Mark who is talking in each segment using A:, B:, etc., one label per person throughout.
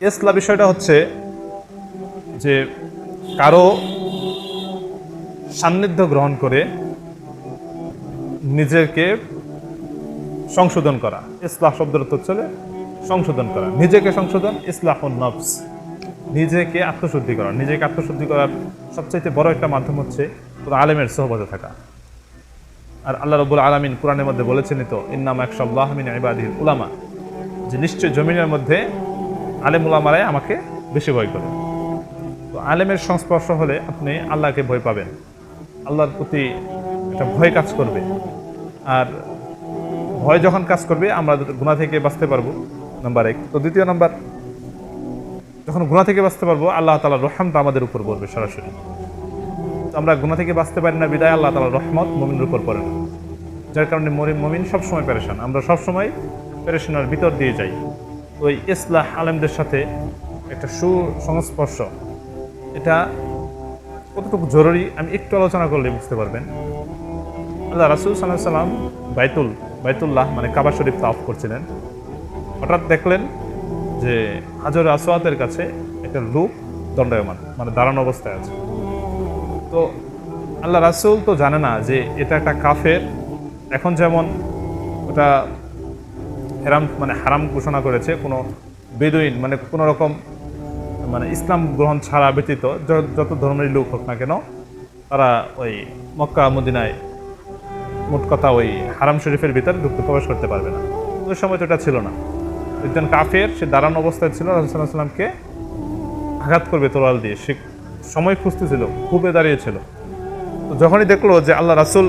A: এসলা বিষয়টা হচ্ছে যে কারও সান্নিধ্য গ্রহণ করে নিজেকে সংশোধন করা। ইসলাহ শব্দের হচ্ছে সংশোধন করা। নিজেকে সংশোধন ইসলাহ নফস। নিজেকে আত্মশুদ্ধি করা। নিজেকে আত্মশুদ্ধি করার সবচাইতে বড় একটা মাধ্যম হচ্ছে কোনো আলেমের সহবতে থাকা। আর আল্লাহ রবুল আলমিন কোরআনের মধ্যে বলেছেন তো, ইন্নাম এক সব্লাহমিন ইবাদিল উলামা। যে নিশ্চয় জমিনের মধ্যে আলেম উলামারাই আমাকে বেশি ভয় করে। তো আলেমের সংস্পর্শ হলে আপনি আল্লাহকে ভয় পাবেন। আল্লাহর প্রতি একটা ভয় কাজ করবে। আর ভয় যখন কাজ করবে, আমরা গুণা থেকে বাঁচতে পারব, নাম্বার এক। তো দ্বিতীয় নাম্বার, যখন গুণা থেকে বাঁচতে পারব, আল্লাহ তালার রহমটা আমাদের উপর পড়বে সরাসরি। তো আমরা গুণা থেকে বাঁচতে পারি না বিদায়, আল্লাহ তালার রহমত মমিনের উপর পড়ে না। যার কারণে মরিম মমিন সবসময় পেরেশান। আমরা সবসময় পেরেশানের ভিতর দিয়ে যাই। ওই ইসলাহ আলেমদের সাথে একটা সুসংস্পর্শ। এটা কতটুকু জরুরি আমি একটু আলোচনা করলে বুঝতে পারবেন। আল্লাহ রাসুল সাল্লাহ সাল্লাম বাইতুল, বাইতুল্লাহ মানে কাবা শরীফ তাফ করছিলেন। হঠাৎ দেখলেন যে হাজর আসওয়াতের কাছে একটা লোক দণ্ডায়মান মানে দাঁড়ানো অবস্থায় আছে। তো আল্লাহ রাসুল তো জানে না যে এটা একটা কাফের। এখন যেমন ওটা হেরাম মানে হারাম ঘোষণা করেছে, কোনো বেদুইন মানে কোনো রকম মানে ইসলাম গ্রহণ ছাড়া ব্যতীত, যত ধর্মের লোক হোক না কেন, তারা ওই মক্কা, মদিনায় মোট কথা ওই হারাম শরীফের ভিতরে ঢুকতে প্রবেশ করতে পারবে না। ওই সময় তো এটা ছিল না। একজন কাফের, সে দাঁড়ানো অবস্থায় ছিল রাসুল্লাহ সাল্লামকে আঘাত করবে তোরাল দিয়ে। সে সময় খুঁজতেছিল খুবই দাঁড়িয়েছিল। তো যখনই দেখল যে আল্লাহ রাসুল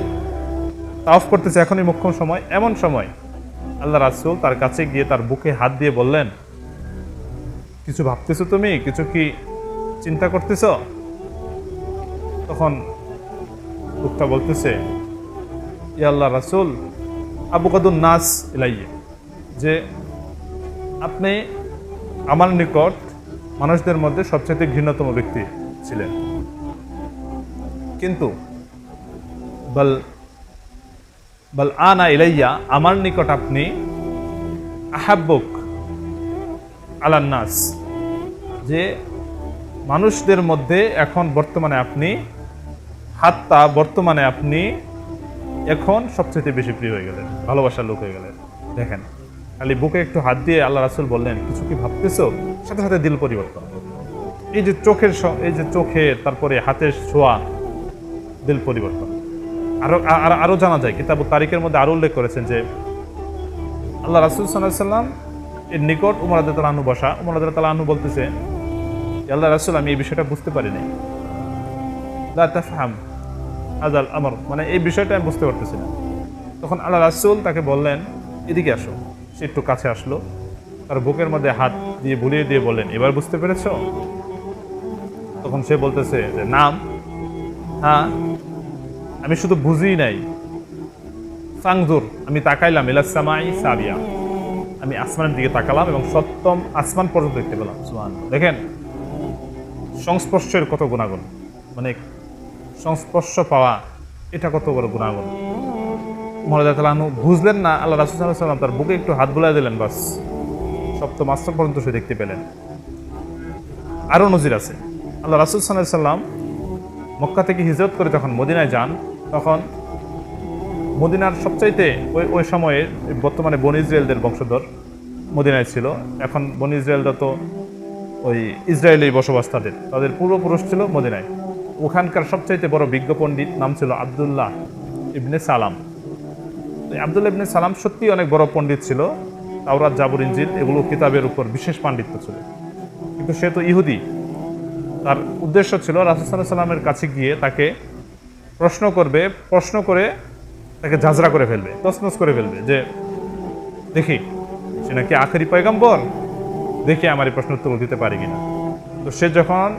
A: তাওফ করতেছে, এখনই মুখ্যম সময়, এমন সময় আল্লাহ রাসুল তার কাছে গিয়ে তার বুকে হাত দিয়ে বললেন, কিছু ভাবতেছো তুমি? কিছু কি চিন্তা করতেছ? তখন লোকটা বলতেছে, ইয়া আল্লাহ রাসুল আবু কাদুন নাস ইলাইয়ে, যে আপনি আমার নিকট মানুষদের মধ্যে সবচেয়ে ঘৃণতম ব্যক্তি ছিলেন। কিন্তু, বল বল আনা ইলাইয়া, আমার নিকট আপনি আহাব্বুক আলান্নাস যে মানুষদের মধ্যে এখন বর্তমানে আপনি, হাত্তা বর্তমানে আপনি এখন সবচেয়ে বেশি প্রিয় হয়ে গেলেন, ভালোবাসার লোক হয়ে গেলেন। দেখেন, খালি বুকে একটু হাত দিয়ে আল্লাহ রাসুল বললেন, কিছু কি ভাবতেছো? সাথে সাথে দিল পরিবর্তন। এই যে চোখের এই যে চোখে তারপরে হাতের ছোঁয়া, দিল পরিবর্তন। আরও আর- আরও জানা যায় কিতাব তারিখের মধ্যে আরও উল্লেখ করেছেন যে আল্লাহ রাসুল সাল্লাম এর নিকট উমর আদাল তালা আনু বসা। উমর তালা আনু বলতেছে "ইয়া আল্লাহ রাসুল, আমি এই বিষয়টা বুঝতে পারিনি। লা তাফহাম আজাল আমার। মানে এই বিষয়টা আমি বুঝতে পারতেছি না। তখন আল্লাহ রাসুল তাকে বললেন, এদিকে আসো। সে একটু কাছে আসলো। তার বুকের মধ্যে হাত দিয়ে বুলিয়ে দিয়ে বললেন, এবার বুঝতে পেরেছ? তখন সে বলতেছে যে, নাম। হ্যাঁ। আমি শুধু বুঝি নাই। সাংজুর, আমি তাকাইলাম ইলাসামাই সাবিয়া। আমি আসমানের দিকে তাকালাম এবং সপ্তম আসমান পর্যন্ত দেখতে পেলাম। সুবহান দেখেন, সংস্পর্শের কত গুণাগুণ। মানে সংস্পর্শ পাওয়া, এটা কত বড় গুণাগুণ। মহারাজু বুঝলেন না, আল্লাহ রাসুল সাল্লাম তার বুকে একটু হাত বুলাই দিলেন, বাস। সপ্তম আসমান পর্যন্ত সে দেখতে পেলেন। আরও নজির আছে। আল্লাহ রাসুল সাল্লাহ সাল্লাম মক্কা থেকে হিজরত করে যখন মদিনায় যান তখন মদিনার সবচাইতে ওই ওই সময়ে বর্তমানে বন ইসরায়েলদের বংশধর মদিনায় ছিল। এখন বন ইসরায়েলরা তো ওই ইসরায়েলি বসবাস তাদের। তাদের পূর্বপুরুষ ছিল মদিনায়। ওখানকার সবচাইতে বড় বিজ্ঞ পণ্ডিত নাম ছিল আবদুল্লাহ ইবনে সালাম। আবদুল্লাহ ইবনে সালাম সত্যি অনেক বড় পণ্ডিত ছিল। তাওরাত, জাবর ইঞ্জিল এগুলো কিতাবের উপর বিশেষ পাণ্ডিত্য ছিল। কিন্তু সে তো ইহুদি। তার উদ্দেশ্য ছিল রাসুসাল্লাহ সাল্লামের কাছে গিয়ে তাকে প্রশ্ন করবে, প্রশ্ন করে তাকে ঝাঁঝরা করে ফেলবে তসনস করে ফেলবে যে, দেখি, সে নাকি আখেরি পয়গাম্বর? দেখি আমার এই প্রশ্ন উত্তর দিতে পারি কিনা? তো সে যখন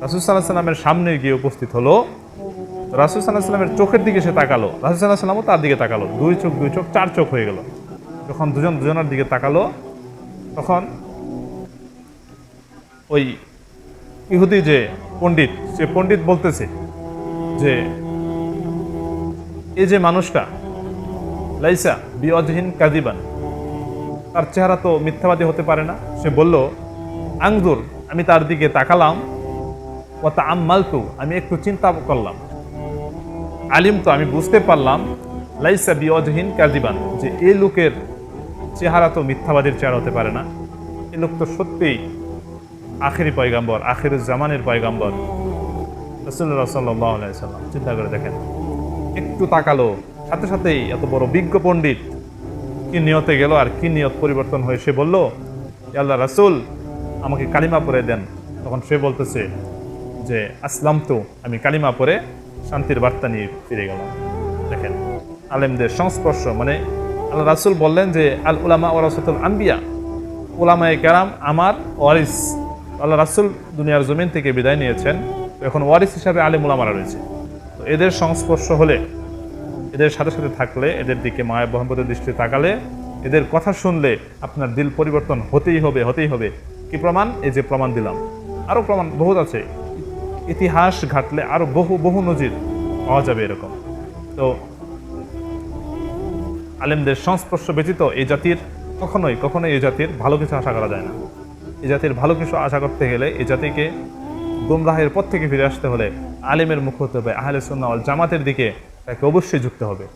A: রাসুল সাল্লাহ সাল্লামের সামনে গিয়ে উপস্থিত হলো রাসুল সাল্লাহ সাল্লামের চোখের দিকে সে তাকালো। রাসুল সাল্লাহ সাল্লামও তার দিকে তাকালো। দুই চোখ দুই চোখ, চার চোখ হয়ে গেল। যখন দুজন, দুজনের দিকে তাকালো, তখন ওই ইহুদি যে পণ্ডিত, সে পণ্ডিত বলতেছে যে এই যে মানুষটা, লাইসা বিঅজহীন কাদিবান তার চেহারা তো মিথ্যাবাদী হতে পারে না। সে বলল আংদুর আমি তার দিকে তাকালাম ও তা আম্মালতু আমি একটু চিন্তা করলাম। আলিম তো আমি বুঝতে পারলাম, লাইসা বিয়জহীন কাজিবান যে এই লোকের চেহারা তো মিথ্যাবাদীর চেহারা হতে পারে না। এ লোক তো সত্যিই আখেরি পয়গাম্বর আখের জামানের পয়গাম্বর। রসুল্লাহ সাল্লাম, চিন্তা করে দেখেন। একটু তাকালো, সাথে সাথেই এত বড় বিজ্ঞ পণ্ডিত, কি নিয়তে গেল আর কি নিয়ত পরিবর্তন হয়ে সে বলল "এ আল্লাহ রাসুল, আমাকে কালিমা পরে দেন। তখন সে বলতেছে যে, আসলাম তো। আমি কালিমা পরে শান্তির বার্তা নিয়ে ফিরে গেলাম। দেখেন, আলেমদের সংস্পর্শ মানে আল্লাহ রাসুল বললেন যে, আল উলামা ওরাসতুল আম্বিয়া ওলামায়ে কেরাম আমার ওয়ারিস। আল্লাহ রাসুল দুনিয়ার জমিন থেকে বিদায় নিয়েছেন। এখন ওয়ারিস হিসাবে আলেম ওলামারা রয়েছে। তো এদের সংস্পর্শ হলে, এদের সাথে সাথে থাকলে, এদের দিকে মায়া মোহাম্মদের দৃষ্টি তাকালে, এদের কথা শুনলে আপনার দিল পরিবর্তন হতেই হবে হতেই হবে। কি প্রমাণ? এই যে প্রমাণ দিলাম। আরও প্রমাণ বহুত আছে। ইতিহাস ঘাটলে আরও বহু বহু নজির পাওয়া যাবে এরকম। তো আলেমদের সংস্পর্শ ব্যতীত এই জাতির কখনোই কখনোই এই জাতির ভালো কিছু আশা করা যায় না। এই জাতির ভালো কিছু আশা করতে গেলে এই জাতিকে গুমরাহের পথ থেকে ফিরে আসতে হলে আলেমের মুখ হতে হবে, আহলে সন্না জামাতের দিকে তাকে অবশ্যই যুক্ত হবে।